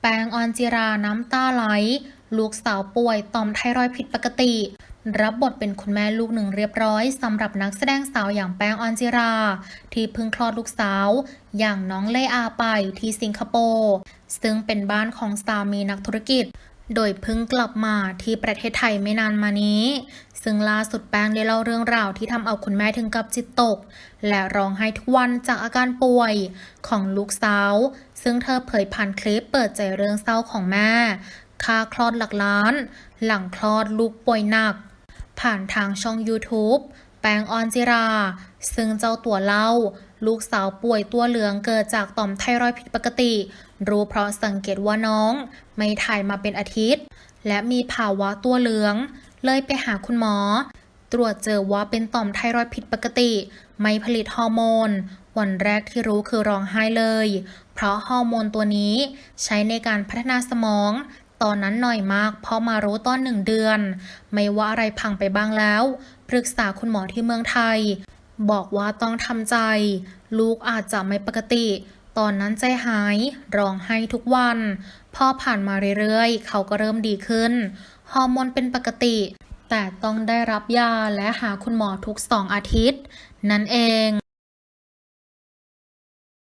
แปงออนจิราน้ำตาไหล ลูกสาวป่วยต่อมไทรอยผิดปกติ รับบทเป็นคุณแม่ลูกหนึ่งเรียบร้อยสำหรับนักแสดงสาวอย่างแปงออนจิรา ที่เพิ่งคลอดลูกสาว อย่างน้องเลอาไปที่สิงคโปร์ซึ่งเป็นบ้านของสามีนักธุรกิจ โดยเพิ่งกลับมาที่ประเทศไทยไม่นานมานี้ ซึ่งล่าสุดแป้งได้เล่าเรื่องราวที่ทำเอาคุณแม่ถึงกับจิตตก และร้องไห้ทุกวันจากอาการป่วยของลูกสาว ซึ่งเธอเผยผ่านคลิปเปิดใจเรื่องเศร้าของแม่ ค่าคลอดหลักล้าน หลังคลอดลูกป่วยหนัก ผ่านทางช่อง YouTube แปงออนจิรา ซึ่งเจ้าตัวเล่า ลูกสาวป่วยตัวเหลืองเกิดจากต่อมไทรอยด์ผิดปกติ รู้เพราะสังเกตว่าน้อง ไม่ถ่ายมาเป็นอาทิตย์ และมีภาวะตัวเหลือง เลยไปหาคุณหมอ ตรวจเจอว่าเป็นต่อมไทรอยด์ผิดปกติ ไม่ผลิตฮอร์โมน วันแรกที่รู้คือร้องไห้เลย เพราะฮอร์โมนตัวนี้ใช้ในการพัฒนาสมองตอนนั้นหน่อยมากเพราะมารู้ตอนหนึ่งเดือน ไม่ว่าอะไรพังไปบ้างแล้ว ปรึกษาคุณหมอที่เมืองไทย บอกว่าต้องทำใจ ลูกอาจจะไม่ปกติ ตอนนั้นใจหายร้องไห้ทุกวัน พอผ่านมาเรื่อยๆ เขาก็เริ่มดีขึ้น ฮอร์โมนเป็นปกติ แต่ต้องได้รับยาและหาคุณหมอทุกสองอาทิตย์ นั่นเอง